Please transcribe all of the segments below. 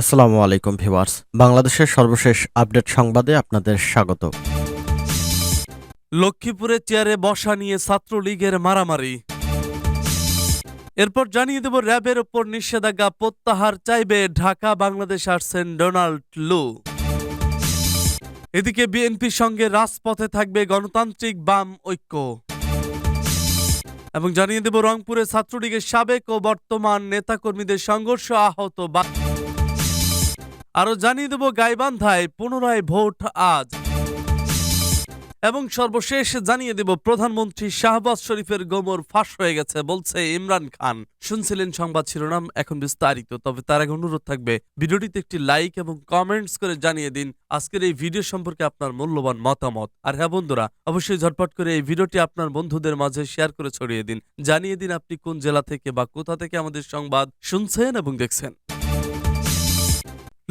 আসসালামু আলাইকুম ভিউয়ার্স। বাংলাদেশের সর্বশেষ আপডেট সংবাদে আপনাদের স্বাগত। লক্ষ্মীপুরে চেয়ারে বসা নিয়ে ছাত্রলীগের মারামারি। এরপর জানিয়ে দেব, র্যাবের ওপর নিষেধাজ্ঞা প্রত্যাহার চাইবে ঢাকা, বাংলাদেশ আসছেন ডোনাল্ড লু। এদিকে বিএনপির সঙ্গে রাজপথে থাকবে গণতান্ত্রিক বাম ঐক্য। এবং জানিয়ে দেব, রংপুরে ছাত্রলীগের সাবেক ও বর্তমান নেতাকর্মীদের সংঘর্ষ আহত বা আরও জানিয়ে দেব গাইবান্ধায় পুনরায় ভোট আজ। এবং সর্বশেষ জানিয়ে দেব, প্রধানমন্ত্রী শাহবাজ শরীফের গোমর ফাঁস হয়ে গেছে বলছে ইমরান খান। শুনছিলেন সংবাদ শিরোনাম, এখন বিস্তারিত, তবে তার আগে অনুরোধ থাকবে, ভিডিওটিতে একটি লাইক এবং কমেন্টস করে জানিয়ে দিন, আজকের এই ভিডিও সম্পর্কে আপনার মূল্যবান মতামত। আর হ্যাঁ বন্ধুরা, অবশ্যই ঝটপট করে এই ভিডিওটি আপনার বন্ধুদের মাঝে শেয়ার করে ছড়িয়ে দিন। জানিয়ে দিন আপনি কোন জেলা থেকে বা কোথা থেকে আমাদের সংবাদ শুনছেন এবং দেখছেন।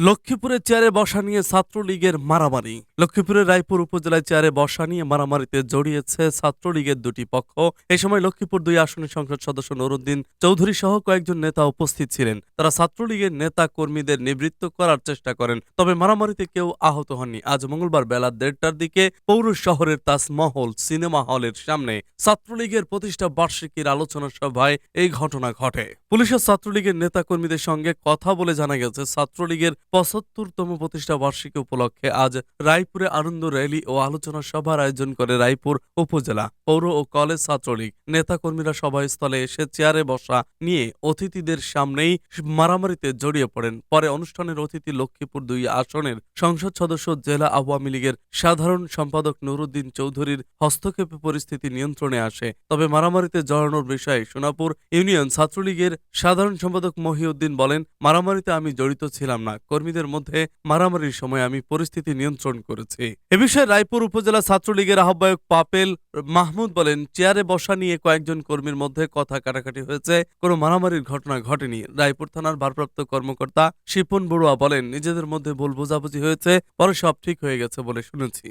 লক্ষ্মীপুরে চেয়ারে বসা নিয়ে ছাত্রলীগের মারামারি। লক্ষ্মীপুরের রায়পুর উপজেলায় চেয়ারে বসা নিয়ে মারামারিতে জড়িয়েছে ছাত্রলীগের দুটি পক্ষ। এই সময় লক্ষ্মীপুর দুই আসনের সংসদ সদস্য নুরুদ্দিন চৌধুরী সহ কয়েকজন নেতা উপস্থিত ছিলেন। তারা ছাত্রলীগের নেতা কর্মীদের নিবৃত্ত করার চেষ্টা করেন, তবে মারামারিতে কেউ আহত হননি। আজ মঙ্গলবার বেলা দেড়টার দিকে পৌর শহরের তাজমহল সিনেমা হলের সামনে ছাত্রলীগের প্রতিষ্ঠা বার্ষিকীর আলোচনা সভায় এই ঘটনা ঘটে। পুলিশের ছাত্রলীগের নেতা কর্মীদের সঙ্গে কথা বলে জানা গেছে, ছাত্রলীগের পঁচাত্তরতম প্রতিষ্ঠা বার্ষিকী উপলক্ষে আজ রায়পুরে আনন্দ র্যালি ও আলোচনা সভার আয়োজন করে রায়পুর উপজেলা পৌর ও কলেজ ছাত্রলীগ। নেতাকর্মীরা সভাস্থলে এসে চেয়ারে বসা নিয়ে অতিথিদের সামনেই মারামারিতে জড়িয়ে পড়েন। পরে অনুষ্ঠানের অতিথি লক্ষ্মীপুর দুই আসনের সংসদ সদস্য জেলা আওয়ামী লীগের সাধারণ সম্পাদক নুরুদ্দিন চৌধুরীর হস্তক্ষেপে পরিস্থিতি নিয়ন্ত্রণে আসে। তবে মারামারিতে জড়ানোর বিষয়ে সোনাপুর ইউনিয়ন ছাত্রলীগের সাধারণ সম্পাদক মহিউদ্দিন বলেন, মারামারিতে আমি জড়িত ছিলাম না। কর্মীদের মধ্যে মারামারির সময় আমি পরিস্থিতি নিয়ন্ত্রণ করেছি। এ বিষয়ে রায়পুর উপজেলা ছাত্রলীগের আহ্বায়ক পাপেল মাহমুদ বলেন, চেয়ারে বসা নিয়ে কয়েকজন কর্মীর মধ্যে কথা কাটাকাটি হয়েছে। কোনো মারামারির ঘটনা ঘটেনি। রায়পুর থানার ভারপ্রাপ্ত কর্মকর্তা শিপন বড়ুয়া বলেন, নিজেদের মধ্যে ভুল বোঝাবুঝি হয়েছে, পরে সব ঠিক হয়ে গেছে বলে শুনেছি।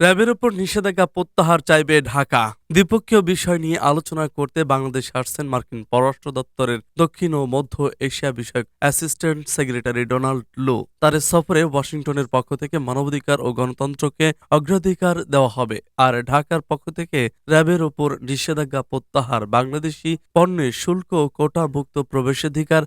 র্যাবের উপর নিষেধাজ্ঞা প্রত্যাহার চাইবে ঢাকা। দ্বিপক্ষীয় বিষয় নিয়ে আলোচনা করতে বাংলাদেশ আসছেন মার্কিন পররাষ্ট্র দপ্তরের দক্ষিণ ও মধ্য এশিয়া বিষয়ক অ্যাসিস্ট্যান্ট সেক্রেটারি ডোনাল্ড লো। তার সফরে ওয়াশিংটনের পক্ষ থেকে মানবাধিকার ও গণতন্ত্রকে অগ্রাধিকার দেওয়া হবে। আর ঢাকার পক্ষ থেকে র্যাবের ওপর নিষেধাজ্ঞা প্রত্যাহার, বাংলাদেশি পণ্যের শুল্ক ও কোটাভুক্ত প্রবেশাধিকার,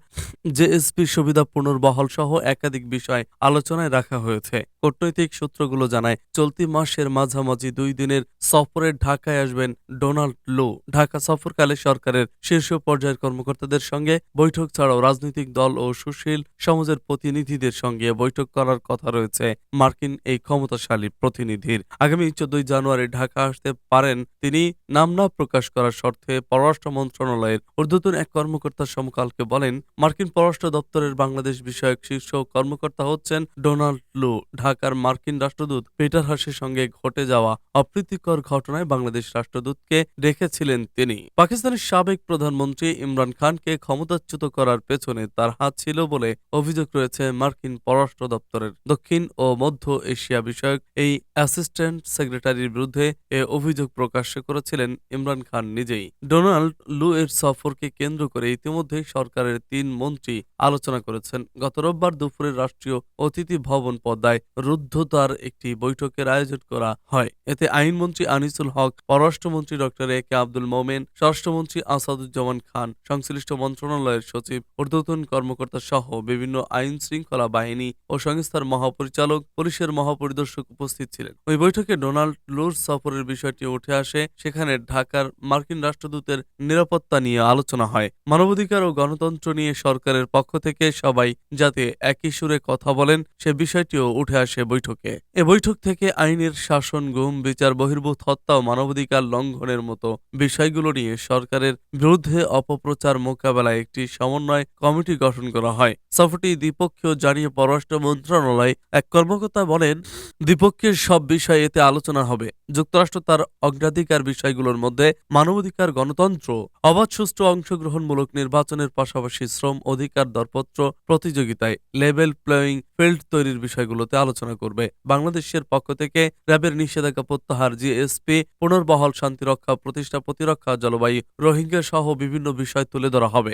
জেএসপি সুবিধা পুনর্বহাল সহ একাধিক বিষয় আলোচনায় রাখা হয়েছে। কূটনৈতিক সূত্রগুলো জানায়, চলতি মাসের মাঝামাঝি দুই দিনের সফরে ঢাকায় আসবেন ডোনাল্ড লো। ঢাকা সফরকালে সরকারের শীর্ষ পর্যায়ের কর্মকর্তাদের সঙ্গে বৈঠক ছাড়াও রাজনৈতিক দল ও সুশীল সমাজের প্রতিনিধিদের সঙ্গে বৈঠক করার কথা রয়েছে মার্কিন এই ক্ষমতাশালী প্রতিনিধির। আগামী চোদ্দই জানুয়ারি ঢাকা আসতে পারেন তিনি, নাম না প্রকাশ করার শর্তে পররাষ্ট্র মন্ত্রণালয়ের ঊর্ধ্বতন এক কর্মকর্তা সমকালকে বলেন, মার্কিন পররাষ্ট্র দপ্তরের বাংলাদেশ বিষয়ক শীর্ষ কর্মকর্তা হচ্ছেন ডোনাল্ড লু। ঢাকার মার্কিন রাষ্ট্রদূত পিটার হাসের সঙ্গে ঘটে যাওয়া অপ্রীতিকর ঘটনায় বাংলাদেশ রাষ্ট্রদূতকে রেখেছিলেন তিনি। পাকিস্তানের সাবেক প্রধানমন্ত্রী ইমরান খানকে ক্ষমতাচ্যুত করার পেছনে তার হাত ছিল বলে অভিযোগ রয়েছে মার্কিন পররাষ্ট্র দপ্তরের। দক্ষিণ ও মধ্য এশিয়া বিষয়ক এই অ্যাসিস্ট্যান্ট সেক্রেটারির বিরুদ্ধে এ অভিযোগ প্রকাশ করেছিলেন ইমরান খান নিজেই। ডোনাল্ড লু এর সফরকে কেন্দ্র করে ইতিমধ্যেই সরকারের তিন মন্ত্রী আলোচনা করেছেন। গত রোববার দুপুরে রাষ্ট্রীয় অতিথি ভবন পদ্মায় রুদ্ধতার একটি বৈঠকের আয়োজন করা হয়। এতে আইনমন্ত্রী আনিসুল হক, পররাষ্ট্রমন্ত্রী ডক্টর এ কে আব্দুল মোমেন, স্বরাষ্ট্রমন্ত্রী আসাদুজ্জামান খান, সংশ্লিষ্ট মন্ত্রণালয়ের সচিব, ঊর্ধ্বতন কর্মকর্তা সহ বিভিন্ন আইন শৃঙ্খলা বাহিনী ও সংস্থার মহাপরিচালক, পুলিশের মহাপরিদর্শক উপস্থিত ছিলেন। ওই বৈঠকে ডোনাল্ড লুর সফরের বিষয়টি উঠে আসে, সেখানে ঢাকার মার্কিন রাষ্ট্রদূতের নিরাপত্তা নিয়ে আলোচনা হয়। মানবাধিকার ও গণতন্ত্র নিয়ে সরকারের পক্ষ থেকে সবাই যাতে একই সুরে কথা বলেন, সে বিষয়টিও উঠে আসে বৈঠকে। এ বৈঠক থেকে আইনের শাসন, গুম, বিচার, বহির্ভূত হত্যা ও মানবাধিকার লঙ্ঘনের মতো বিষয়গুলো নিয়ে সরকারের বিরুদ্ধে অপপ্রচার মোকাবেলায় একটি সমন্বয় কমিটি গঠন করা হয়। সফরটি দ্বিপক্ষীয় জানিয়ে পররাষ্ট্র মন্ত্রণালয় এক কর্মকর্তা বলেন দ্বিপক্ষের সব বিষয়ে এতে আলোচনা হবে। যুক্তরাষ্ট্র তার অগ্রাধিকার বিষয়গুলোর মধ্যে মানবাধিকার গণতন্ত্র, অবাধ সুষ্ঠু অংশগ্রহণমূলক নির্বাচনের পাশাপাশি শ্রম অধিকার দরপত্র প্রতিযোগিতায় লেভেল প্লেয়িং ফিল্ড তৈরির বিষয়গুলোতে আলোচনা করবে। বাংলাদেশের পক্ষ থেকে র্যাবের নিষেধাজ্ঞা প্রত্যাহার জিএসপি, পুনর্বহাল শান্তিরক্ষা প্রতিষ্ঠা প্রতিরক্ষা, জলবায়ু, রোহিঙ্গা সহ বিভিন্ন বিষয় তুলে ধরা হবে।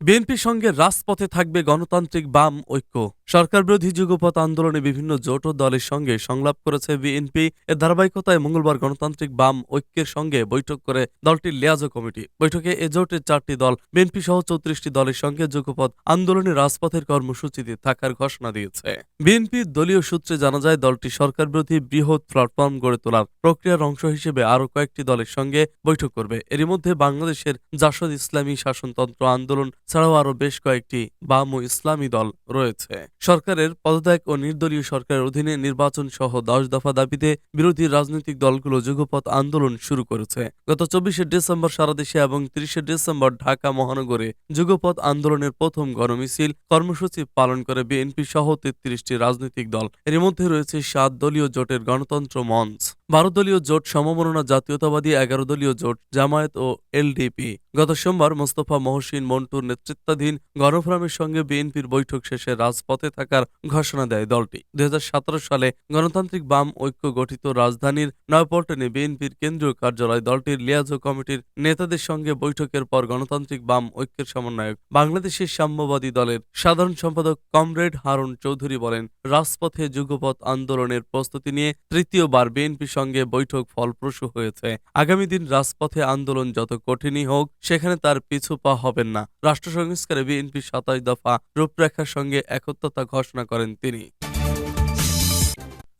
বিএনপির সঙ্গে রাজপথে থাকবে গণতান্ত্রিক বাম ঐক্য। সরকার বিরোধী যুগপথ আন্দোলনে বিভিন্ন জোট ও দলের সঙ্গে সংলাপ করেছে বিএনপি। এর ধারাবাহিকতায় মঙ্গলবার গণতান্ত্রিক বাম ঐক্যের সঙ্গে বৈঠক করে দলটির লিয়াজো কমিটি। বৈঠকে এ জোটের চারটি দল, বিএনপি সহ চৌত্রিশটি দলের সঙ্গে যুগপথ আন্দোলনে রাজপথের কর্মসূচিতে থাকার ঘোষণা দিয়েছে। বিএনপির দলীয় সূত্রে জানা যায়, দলটি সরকার বিরোধী বৃহৎ প্ল্যাটফর্ম গড়ে তোলার প্রক্রিয়ার অংশ হিসেবে আরও কয়েকটি দলের সঙ্গে বৈঠক করবে। এরই মধ্যে বাংলাদেশের জাসদ ইসলামী শাসনতন্ত্র আন্দোলন ছাড়াও আরও বেশ কয়েকটি বাম ও ইসলামী দল রয়েছে। সরকারের পদত্যাগ ও নির্দলীয় সরকারের অধীনে নির্বাচন সহ দশ দফা দাবিতে বিরোধী রাজনৈতিক দলগুলো যুগপথ আন্দোলন শুরু করেছে। গত চব্বিশে ডিসেম্বর সারা দেশে এবং তিরিশে ডিসেম্বর ঢাকা মহানগরে যুগপথ আন্দোলনের প্রথম গণমিছিল কর্মসূচি পালন করে বিএনপি সহ তেত্রিশটি রাজনৈতিক দল। এর মধ্যে রয়েছে সাত দলীয় জোটের গণতন্ত্র মঞ্চ। বারো দলীয় জোট সমমননা জাতীয়তাবাদী এগারো দলীয় জোট, জামায়াত ও এলডিপি গত সোমবার মোস্তফা মহসিন মন্টুর নেতৃত্বাধীন গণফোরামের সঙ্গে বিএনপির বৈঠক শেষে রাজপথে থাকার ঘোষণা দেয় দলটি। দুই সালে গণতান্ত্রিক বাম ঐক্য গঠিত রাজধানীর নয়াপল্টনে বিএনপির কেন্দ্রীয় কার্যালয় দলটির লিয়াজো কমিটির নেতাদের সঙ্গে বৈঠকের পর গণতান্ত্রিক বাম ঐক্যের সমন্বয়ক বাংলাদেশের সাম্যবাদী দলের সাধারণ সম্পাদক কমরেড হারুন চৌধুরী বলেন, রাজপথে যুগপথ আন্দোলনের প্রস্তুতি নিয়ে তৃতীয়বার বিএনপির সঙ্গে বৈঠক ফলপ্রসূ হয়েছে। আগামী দিন রাজপথে আন্দোলন যত কঠিনই হোক, সেখানে তার পিছু পা হবেন না। রাষ্ট্র সংস্কারে বিএনপি সাতাশ দফা রূপরেখার সঙ্গে একত্রতা ঘোষণা করেন তিনি।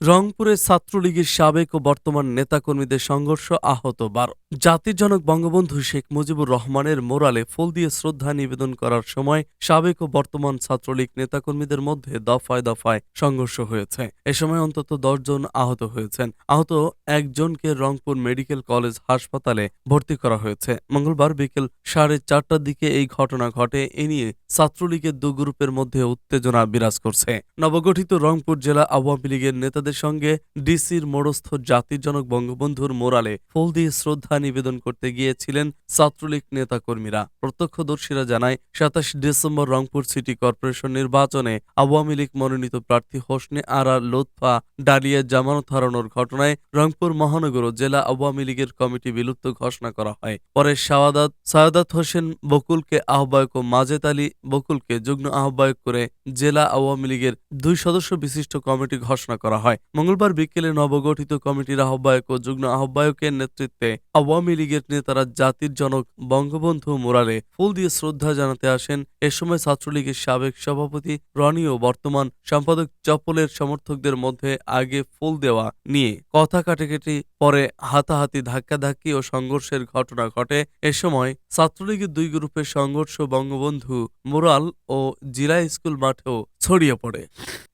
রংপুরে ছাত্রলীগের সাবেক ও বর্তমান নেতাকর্মীদের সংঘর্ষ আহত বারো জাতির জনক বঙ্গবন্ধু শেখ মুজিবুর রহমানের মোরালে ফুল দিয়ে শ্রদ্ধা নিবেদন করার সময় সাবেক ও বর্তমান ছাত্রলীগ নেতাকর্মীদের মধ্যে দফায় দফায় সংঘর্ষ হয়েছে। এ সময় অন্তত জন আহত হয়েছেন। আহত একজনকে রংপুর মেডিকেল কলেজ হাসপাতালে ভর্তি করা হয়েছে। মঙ্গলবার বিকেল সাড়ে চারটার দিকে এই ঘটনা ঘটে। এ নিয়ে ছাত্রলীগের দু গ্রুপের মধ্যে উত্তেজনা বিরাজ করছে। নবগঠিত রংপুর জেলা আওয়ামী লীগের নেতাদের সঙ্গে ডিসির মোড়স্থ জাতির জনক বঙ্গবন্ধুর মোরালে ফুল দিয়ে শ্রদ্ধা নিবেদন করতে গিয়েছিলেন ছাত্রলীগ নেতাকর্মীরা। প্রত্যক্ষদর্শীরা জানায়, সাতাশ ডিসেম্বর রংপুর সিটি কর্পোরেশন নির্বাচনে আওয়ামী লীগ মনোনীত প্রার্থী হোসনে আরা লোৎফা ডালিয়া জামানত হারানোর ঘটনায় রংপুর মহানগর ও জেলা আওয়ামী লীগের কমিটি বিলুপ্ত ঘোষণা করা হয়। পরে শাহাদাত সায়াদাত হোসেন বকুলকে আহ্বায়ক ও মাজেদ আলী বকুলকে যুগ্ম আহ্বায়ক করে জেলা আওয়ামী লীগের দুই সদস্য বিশিষ্ট কমিটি ঘোষণা করা হয়। মঙ্গলবার বিকেলে নবগঠিত কমিটির আহ্বায়ক ও যুগ্ম আহ্বায়কের নেতৃত্বে আওয়ামী লীগের নেতারা জাতির জনক বঙ্গবন্ধু মোরালে ফুল দিয়ে শ্রদ্ধা জানাতে আসেন। এ সময় ছাত্রলীগের সাবেক সভাপতি রনি ও বর্তমান সম্পাদক চপলের সমর্থকদের মধ্যে আগে ফুল দেওয়া নিয়ে কথা কাটাকাটি, পরে হাতাহাতি ধাক্কাধাক্কি ও সংঘর্ষের ঘটনা ঘটে। এ সময় ছাত্রলীগের দুই গ্রুপের সংঘর্ষ বঙ্গবন্ধু মোরাল ও জিলা স্কুল মাঠেও ছড়িয়ে পড়ে।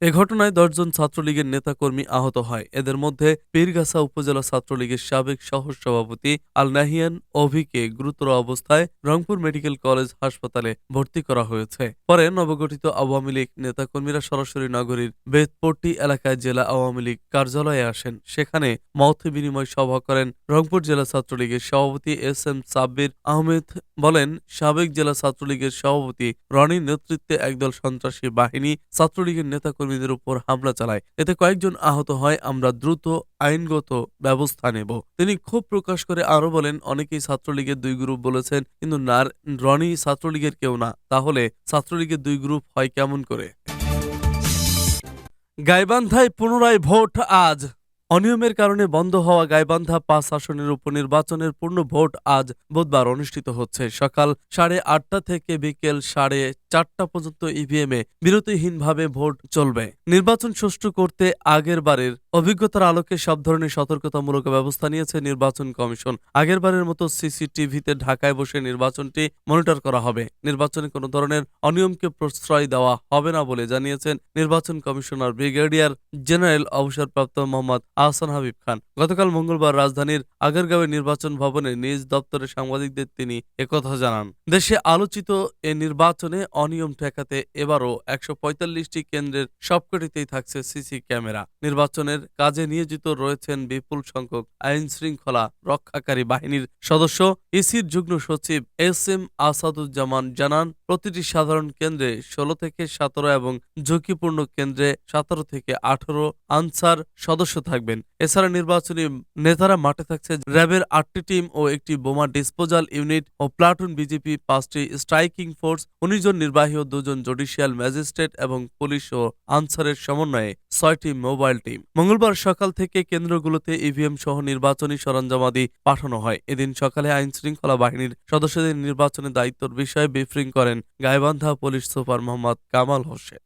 এ ঘটনায় দশজন ছাত্রলীগের নেতাকর্মী আহত হয়। এদের মধ্যে পীরগাছা উপজেলা ছাত্রলীগের সাবেক সহ সভাপতি আল নাহিয়ান অভিকে গুরুতর অবস্থায় রংপুর মেডিকেল কলেজ হাসপাতালে ভর্তি করা হয়েছে। পরে নবগঠিত আওয়ামী লীগ নেতাকর্মীরা সরাসরি নগরীর বেতপট্টি এলাকায় জেলা আওয়ামী লীগ কার্যালয়ে আসেন। সেখানে মত বিনিময় সভা করেন রংপুর জেলা ছাত্রলীগের সভাপতি এস এম সাব্বির আহমেদ বলেন, সাবেক জেলা ছাত্রলীগের সভাপতি রনির নেতৃত্বে একদল সন্ত্রাসী বাহিনী ছাত্রলীগের নেতাকর্মীদের উপর হামলা চালায়। এতে কয়েকজন আহত হয়, আমরা দ্রুত আইনগত ব্যবস্থা নেব। তিনি ক্ষোভ প্রকাশ করে আরও বলেন, অনেকেই ছাত্রলীগের দুই গ্রুপ বলেছেন, কিন্তু নার, রনি ছাত্রলীগের কেউ না। তাহলে ছাত্রলীগের দুই গ্রুপ হয় কেমন করে? গাইবান্ধায় পুনরায় ভোট আজ। অনিয়মের কারণে বন্ধ হওয়া গাইবান্ধা পাঁচ আসনের উপনির্বাচনের পূর্ণ ভোট আজ বুধবার অনুষ্ঠিত হচ্ছে। সকাল সাড়ে আটটা থেকে বিকেল সাড়ে চারটা পর্যন্ত ইভিএমে বিরতিহীনভাবে ভোট চলবে। নির্বাচন সুষ্ঠু করতে আগের বারের অভিজ্ঞতার আলোকে সব ধরনের সতর্কতামূলক ব্যবস্থা নিয়েছে নির্বাচন কমিশন। আগের বারের মতো সিসিটিভিতে ঢাকায় বসে নির্বাচনটি মনিটর করা হবে। নির্বাচনে কোনো ধরনের অনিয়মকে প্রশ্রয় দেওয়া হবে না বলে জানিয়েছেন নির্বাচন কমিশনার ব্রিগেডিয়ার জেনারেল অবসরপ্রাপ্ত মোহাম্মদ আহসান হাবিব খান। গতকাল মঙ্গলবার রাজধানীর আগারগাঁওয়ের নির্বাচন ভবনে নিজ দপ্তরে সাংবাদিকদের তিনি একথা জানান। দেশে আলোচিত এ নির্বাচনে অনিয়ম ঠেকাতে এবারও একশো পঁয়তাল্লিশটি কেন্দ্রের সবকটিতেই থাকছে সিসি ক্যামেরা। নির্বাচনের কাজে নিয়োজিত রয়েছেন বিপুল সংখ্যক আইন শৃঙ্খলা রক্ষাকারী বাহিনীর সদস্য। ইসির যুগ্ম সচিব এস এম আসাদুজ্জামান জানান, প্রতিটি সাধারণ কেন্দ্রে ষোলো থেকে সতেরো এবং ঝুঁকিপূর্ণ কেন্দ্রে সতেরো থেকে আঠারো আনসার সদস্য থাকবেন। এছাড়া নির্বাচনী নেতারা মাঠে থাকছে র্যাবের আটটি টিম ও একটি বোমা ডিসপোজাল ইউনিট ও প্লাটুন বিজেপি পাঁচটি স্ট্রাইকিং ফোর্স, উনিশ জন নির্বাহী দুজন জুডিশিয়াল ম্যাজিস্ট্রেট এবং পুলিশ ও আনসারের সমন্বয়ে ছয়টি মোবাইল টিম। মঙ্গলবার সকাল থেকে কেন্দ্রগুলোতে ইভিএম সহ নির্বাচনী সরঞ্জামাদি পাঠানো হয়। এদিন সকালে আইন শৃঙ্খলা বাহিনীর সদস্যদের নির্বাচনের দায়িত্বের বিষয়ে ব্রিফিং করেন গাইবান্ধা পুলিশ সুপার মোহাম্মদ কামাল হোসেন।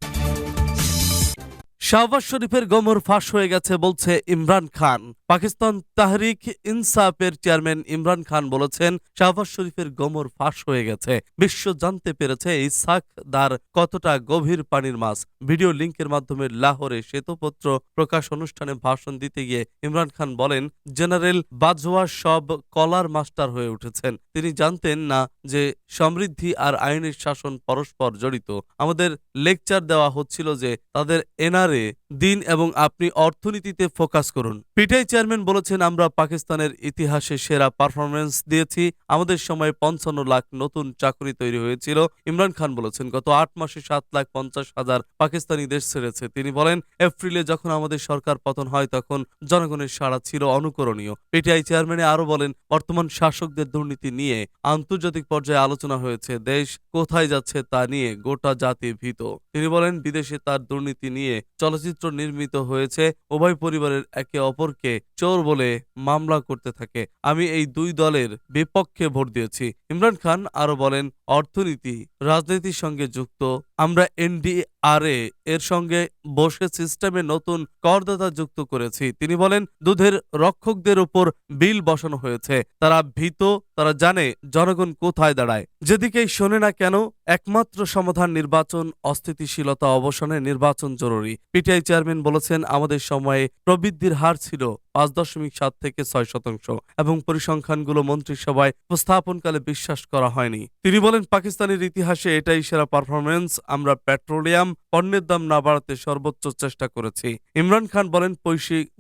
শাহবাজ শরীফের গোমর ফাঁস হয়ে গেছে বলছে ইমরান খান। পাকিস্তান তাহরিক ইনসাফের চেয়ারম্যান ইমরান খান বলেছেন, শাহবাজ শরীফের গোমর ফাঁস হয়ে গেছে। বিশ্ব জানতে পেরেছে ইসাক দার কতটা গভীর পানির মাছ। ভিডিও লিঙ্কের মাধ্যমে লাহোরে শ্বেতপত্র প্রকাশ অনুষ্ঠানে ভাষণ দিতে গিয়ে ইমরান খান বলেন, জেনারেল বাজওয়া সব কলার মাস্টার হয়ে উঠেছেন। তিনি জানতেন না যে সমৃদ্ধি আর আইনের শাসন পরস্পর জড়িত। আমাদের লেকচার দেওয়া হচ্ছিল যে তাদের এনআরএ দিন এবং আপনি অর্থনীতিতে ফোকাস করুন। পিটাই চেয়ারম্যান বলেছেন, আমরা পাকিস্তানের ইতিহাসে সেরা পারফরমেন্স দিয়েছি। আমাদের সময় পঞ্চান্ন লাখ নতুন চাকরি তৈরি হয়েছিল। ইমরান খান বলেছেন, গত আট মাসে সাত লাখ পঞ্চাশ হাজার পাকিস্তানি দেশ ছেড়েছে। তিনি বলেন, এপ্রিলে যখন আমাদের সরকার পতন হয়, তখন জনগণের সাড়া ছিল অনুকরণীয়। পিটিআই চেয়ারম্যানে আরও বলেন, বর্তমান শাসকদের দুর্নীতি নিয়ে আন্তর্জাতিক পর্যায়ে আলোচনা হয়েছে। দেশ কোথায় যাচ্ছে তা নিয়ে গোটা জাতি ভীত। তিনি বলেন, বিদেশে তার দুর্নীতি নিয়ে চলচ্চিত্র নির্মিত হয়েছে। উভয় পরিবারের একে অপরকে চোর বলে মামলা করতে থাকে। আমি এই দুই দলের বিপক্ষে ভোট দিয়েছি। ইমরান খান আরও বলেন, অর্থনীতি, রাজনীতির সঙ্গে যুক্ত আমরা এনডিআরএ এর সঙ্গে বসে সিস্টেমে নতুন করদাতা যুক্ত করেছি। তিনি বলেন, দুধের রক্ষকদের উপর বিল বসানো হয়েছে। তারা ভীত, তারা জানে জনগণ কোথায় দাঁড়ায়। যেদিকেই শোনে না কেন, একমাত্র সমাধান নির্বাচন, অস্থিতিশীলতা অবসানে নির্বাচন জরুরি। পিটিআই চেয়ারম্যান বলেছেন, আমাদের সময়ে প্রবৃদ্ধির হার ছিল পাঁচ দশমিক সাত থেকে ছয় শতাংশ এবং পরিসংখ্যানগুলো মন্ত্রিসভায় উপস্থাপনকালে বিশ্বাস করা হয়নি। তিনি বলেন, পাকিস্তানের ইতিহাসে এটাই সেরা পারফরমেন্স আমরা পেট্রোলিয়াম পণ্যের দাম না বাড়াতে সর্বোচ্চ চেষ্টা করেছি। ইমরান খান বলেন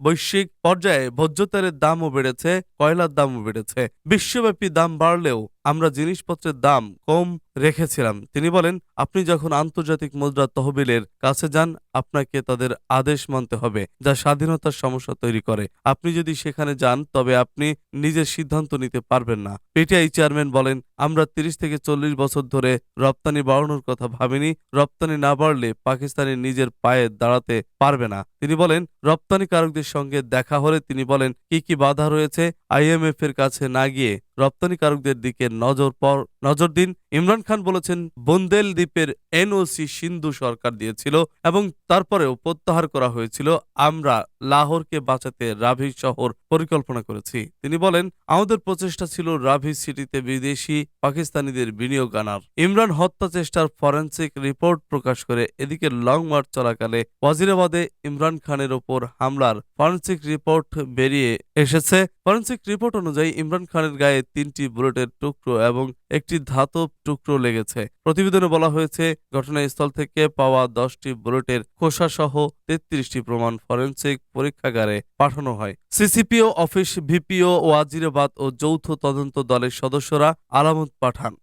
বৈশ্বিক পর্যায়ে ভোজ্য তেলের দামও বেড়েছে, কয়লার দামও বেড়েছে। বিশ্বব্যাপী দাম বাড়লেও আমরা জিনিসপত্রের দাম কম রেখেছিলাম। তিনি বলেন, আপনি যখন আন্তর্জাতিক মুদ্রা তহবিলের কাছে যান, আপনাকে তাদের আদেশ মানতে হবে যা স্বাধীনতার সমস্যা তৈরি করে। আপনি যদি সেখানে যান, তবে আপনি নিজের সিদ্ধান্ত নিতে পারবেন না। পিটিআই চেয়ারম্যান বলেন, আমরা তিরিশ থেকে চল্লিশ বছর ধরে রপ্তানি বাড়ানোর কথা ভাবিনি। রপ্তানি না বাড়লে পাকিস্তানি নিজের পায়ে দাঁড়াতে পারবে না। তিনি বলেন, রপ্তানিকারকদের সঙ্গে দেখা হলে তিনি বলেন, কি কি বাধা রয়েছে? আইএমএফ এর কাছে না গিয়ে রপ্তানিকারকদের দিকে নজর পর, নজর দিন। ইমরান খান বলেছেন বন্দেল দ্বীপের এনওসি সিন্ধু সরকার দিয়েছিল এবং তারপরেও প্রত্যাহার করা হয়েছিল। আমরা লাহোরকে বাঁচাতে রাভি শহর পরিকল্পনা করেছি। তিনি বলেন, আমাদের প্রচেষ্টা ছিল রাভি সিটিতে বিদেশি পাকিস্তানিদের বিনিয়োগ আনার। ইমরান হত্যা চেষ্টার ফরেন্সিক রিপোর্ট প্রকাশ করে এদিকে লং মার্চ চলাকালে ওয়াজিরাবাদে ইমরান খানের ওপর হামলার ফরেন্সিক রিপোর্ট বেরিয়ে এসেছে। ফরেন্সিক রিপোর্ট অনুযায়ী, ইমরান খানের গায়ে তিনটি বুলেটের টুকরো এবং একটি ধাতব টুকরো লেগেছে। প্রতিবেদনে বলা হয়েছে, ঘটনাস্থল থেকে পাওয়া দশটি বুলেটের খোসা সহ তেত্রিশটি প্রমাণ ফরেন্সিক পরীক্ষাগারে পাঠানো হয়। সিসিপিও, অফিস ভিপিও, ওয়াজিরাবাদ ও যৌথ তদন্ত দলের সদস্যরা আলামত পাঠান।